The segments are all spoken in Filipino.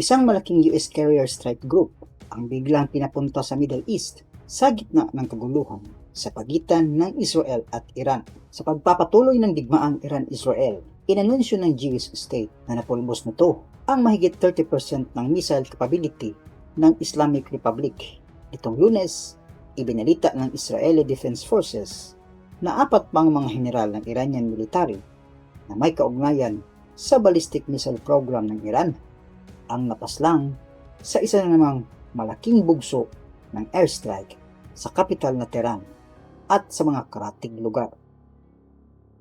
Isang malaking US carrier strike group ang biglang pinapunta sa Middle East sa gitna ng kaguluhan sa pagitan ng Israel at Iran. Sa pagpapatuloy ng digmaang Iran-Israel, inanunsyo ng Jewish state na napulbos na to ang mahigit 30% ng missile capability ng Islamic Republic. Itong lunes, ibinalita ng Israeli Defense Forces na apat pang mga general ng Iranian military na may kaugnayan sa ballistic missile program ng Iran ang napaslang sa isa na namang malaking bugso ng airstrike sa kapital na Tehran at sa mga karatig lugar.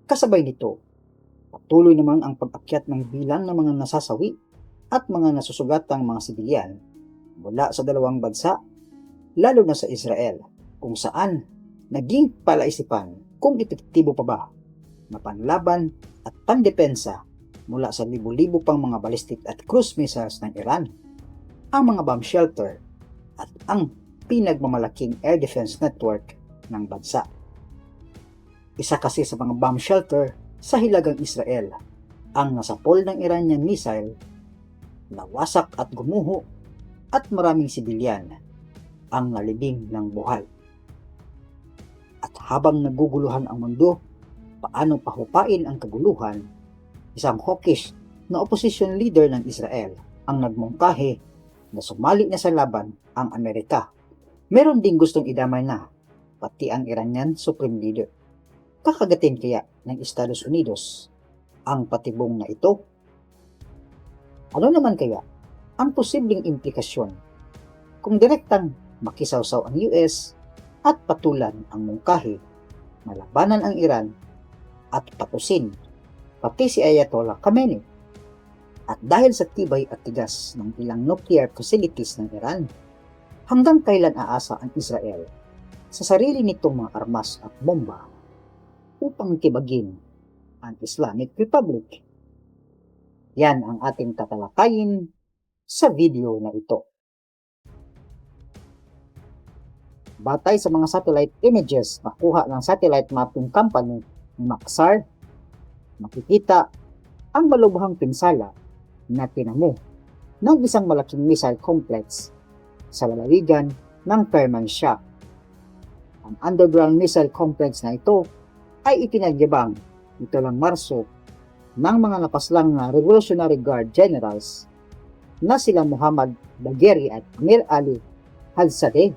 Kasabay nito, patuloy naman ang pag-akyat ng bilang ng mga nasasawi at mga nasusugatang mga sibilyan mula sa dalawang bansa, lalo na sa Israel, kung saan naging palaisipan kung epektibo pa ba na panlaban at pandepensa mula sa libo-libo pang mga ballistic at cruise missiles ng Iran, ang mga bomb shelter at ang pinagmamalaking air defense network ng bansa. Isa kasi sa mga bomb shelter sa hilagang Israel ang nasapol ng Iranian missile nawasak at gumuho at maraming sibilyan ang nalibing ng buhay. At habang naguguluhan ang mundo, paano pahupain ang kaguluhan, isang hawkish na opposition leader ng Israel ang nagmungkahi na sumali na sa laban ang Amerika. Meron ding gustong idamay na, pati ang Iranian Supreme Leader. Kakagatin kaya ng Estados Unidos ang patibong na ito? Ano naman kaya ang posibleng implikasyon kung direktang makisawsaw ang US at patulan ang mungkahi, malabanan ang Iran at patusin pati si Ayatollah Khamenei. At dahil sa tibay at tigas ng ilang nuclear facilities ng Iran, hanggang kailan aasa ang Israel sa sarili nitong mga armas at bomba upang kibagin ang Islamic Republic? Yan ang ating tatalakayin sa video na ito. Batay sa mga satellite images nakuha ng satellite mapping company ni Maxar, makikita ang malubhang pinsala na tinamo ng isang malaking missile complex sa lalawigan ng Kermanshah. Ang underground missile complex na ito ay ipinagyabang ito lang Marso ng mga napaslang na Revolutionary Guard generals na sila Muhammad Bagheri at Mir Ali Hadsadeh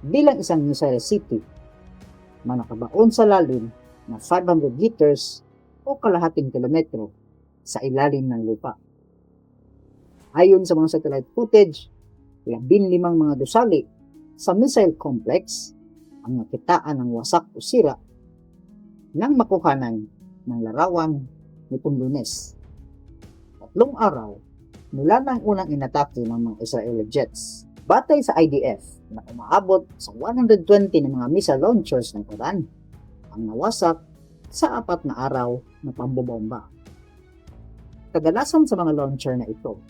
bilang isang missile city na nakabaon sa lalim na 500 meters o kalahating kilometro sa ilalim ng lupa. Ayon sa mga satellite footage, labing limang mga dusali sa missile complex ang nakitaan ng wasak o sira nang makuhanan ng larawan nitong lunes. Tatlong araw mula ng unang inatake ng mga Israeli jets. Batay sa IDF na umaabot sa 120 ng mga missile launchers ng Iran ang nawasak sa apat na araw na pambobomba. Kadalasan sa mga launcher na ito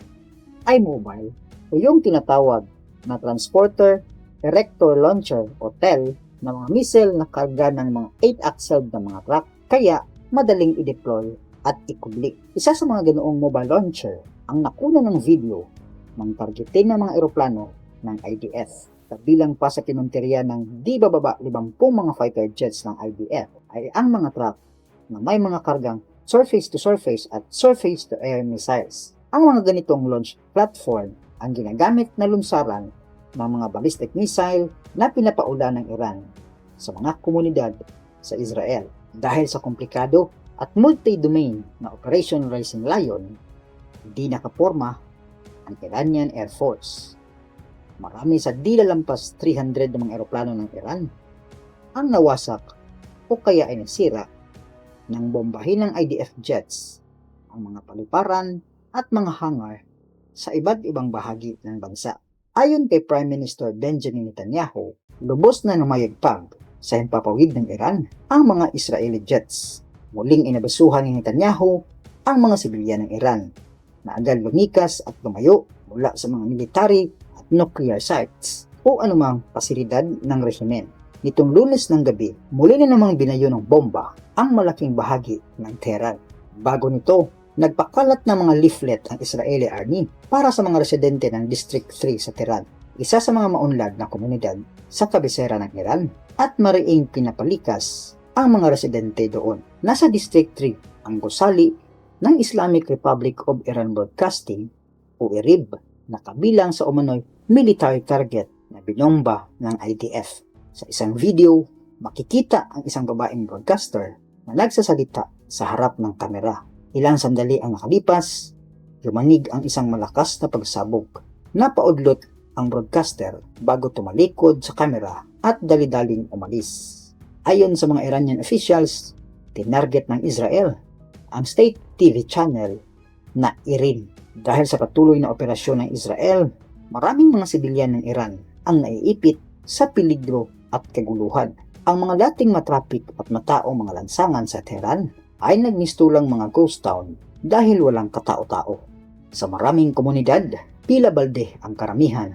ay mobile o yung tinatawag na transporter erector launcher o TEL na mga missile na karga ng mga 8-axled na mga truck kaya madaling i-deploy at ikubli. Isa sa mga ganoong mobile launcher ang nakuna ng video ng targetin ng mga eroplano ng IDF. Kabilang pa sa kinunteriya ng di bababa 50 mga fighter jets ng IDF ay ang mga truck na may mga kargang surface-to-surface at surface-to-air missiles. Ang mga ganitong launch platform ang ginagamit na lunsaran ng mga ballistic missile na pinapaula ng Iran sa mga komunidad sa Israel. Dahil sa komplikado at multi-domain na Operation Rising Lion, hindi nakaporma ang Iranian Air Force. Marami sa di lalampas 300 na mga eroplano ng Iran ang nawasak o kaya ay nasira ng bombahin ng IDF jets ang mga paliparan at mga hangar sa iba't ibang bahagi ng bansa. Ayon kay Prime Minister Benjamin Netanyahu, lubos na namayagpag sa himpapawid ng Iran ang mga Israeli jets. Muling inabasuhan ni Netanyahu ang mga sibilyan ng Iran na agad lumikas at lumayo mula sa mga military nuclear sites o anumang pasilidad ng rehimen. Nitong lunes ng gabi, muli na namang binayo ng bomba ang malaking bahagi ng Tehran. Bago nito, Nagpakalat ng mga leaflet ang Israeli Army para sa mga residente ng District 3 sa Tehran, isa sa mga maunlad na komunidad sa kabisera ng Iran at mariing pinapalikas ang mga residente doon. Nasa District 3 ang gusali ng Islamic Republic of Iran Broadcasting o IRIB na kabilang sa umano'y military target na binomba ng IDF. Sa isang video, makikita ang isang babaeng broadcaster na nagsasalita sa harap ng kamera. Ilang sandali ang nakalipas, lumanig ang isang malakas na pagsabog. Napaudlot ang broadcaster bago tumalikod sa kamera at dali-daling umalis. Ayon sa mga Iranian officials, tinarget ng Israel ang state TV channel na IRIN. Dahil sa patuloy na operasyon ng Israel, maraming mga sibilyan ng Iran ang naiipit sa peligro at kaguluhan. Ang mga dating matrapik at mataong mga lansangan sa Tehran ay nagmistulang mga ghost town dahil walang katao-tao. Sa maraming komunidad, pila balde ang karamihan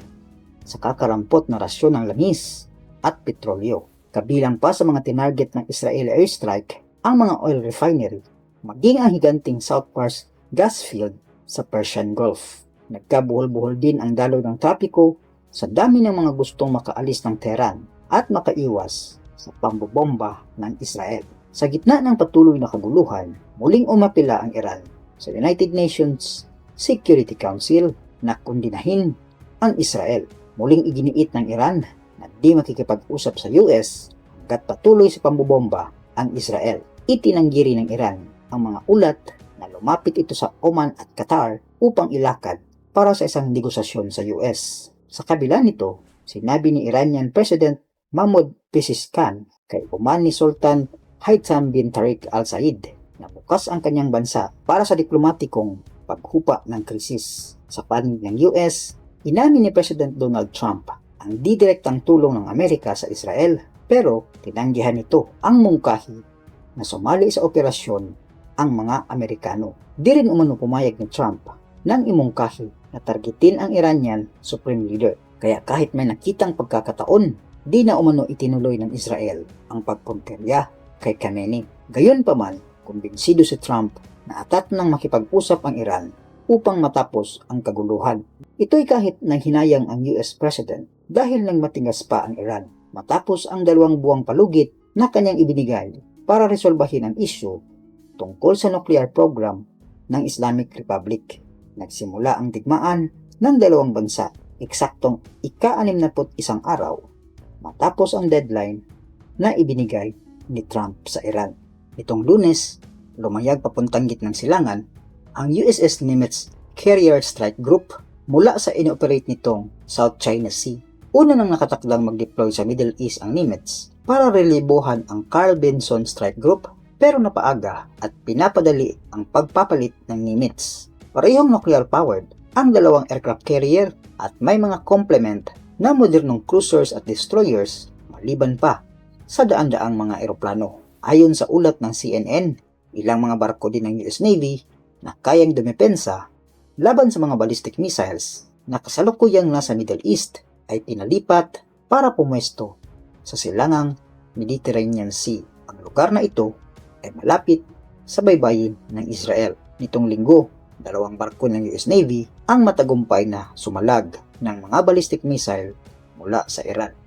sa kakarampot na rasyon ng langis at petrolyo. Kabilang pa sa mga tinarget ng Israeli airstrike ang mga oil refinery, maging ang higanting South Pars gas field sa Persian Gulf. Nagkabuhol-buhol din ang daloy ng trapiko sa dami ng mga gustong makaalis ng Tehran at makaiwas sa pambobomba ng Israel. Sa gitna ng patuloy na kaguluhan, muling umapila ang Iran sa United Nations Security Council na kundinahin ang Israel. Muling iginiit ng Iran na di makikipag-usap sa US hanggat patuloy sa pambobomba ang Israel. Itinanggiri ng Iran ang mga ulat na lumapit ito sa Oman at Qatar upang ilakad para sa isang negosasyon sa US. Sa kabila nito, sinabi ni Iranian President Mahmoud Pezeshkian kay Omani Sultan Haitham bin Tariq Al Said na bukas ang kanyang bansa para sa diplomatikong paghupa ng krisis. Sa panig ng US, inamin ni President Donald Trump ang didirektang tulong ng Amerika sa Israel pero tinanggihan nito ang mungkahi na sumali sa operasyon ang mga Amerikano. Di rin umano pumayag ni Trump nang imungkahi na targetin ang Iranian Supreme Leader. Kaya kahit may nakitang pagkakataon, di na umano itinuloy ng Israel ang pagpunterya kay Khamenei. Gayon pa man, kumbinsido si Trump na atat nang makipag-usap ang Iran upang matapos ang kaguluhan. Ito'y kahit nang hinayang ang US President dahil nang matingas pa ang Iran matapos ang dalawang buwang palugit na kanyang ibinigay para resolbahin ang isyu tungkol sa nuclear program ng Islamic Republic. Nagsimula ang digmaan ng dalawang bansa eksaktong ika-61 araw matapos ang deadline na ibinigay ni Trump sa Iran. Itong lunes, lumayag papuntang gitnang silangan ang USS Nimitz Carrier Strike Group mula sa inoperate nitong South China Sea. Una nang nakatakdang mag-deploy sa Middle East ang Nimitz para relibuhan ang Carl Benson Strike Group pero napaaga at pinapadali ang pagpapalit ng Nimitz. Parehong nuclear-powered ang dalawang aircraft carrier at may mga complement na modernong cruisers at destroyers maliban pa sa daan-daang mga eroplano. Ayon sa ulat ng CNN, ilang mga barko din ng US Navy na kayang dumepensa laban sa mga ballistic missiles na kasalukuyang nasa Middle East ay pinalipat para pumwesto sa silangang Mediterranean Sea. Ang lugar na ito ay malapit sa baybayin ng Israel. Nitong linggo, dalawang barko ng US Navy ang matagumpay na sumalag ng mga ballistic missile mula sa Iran.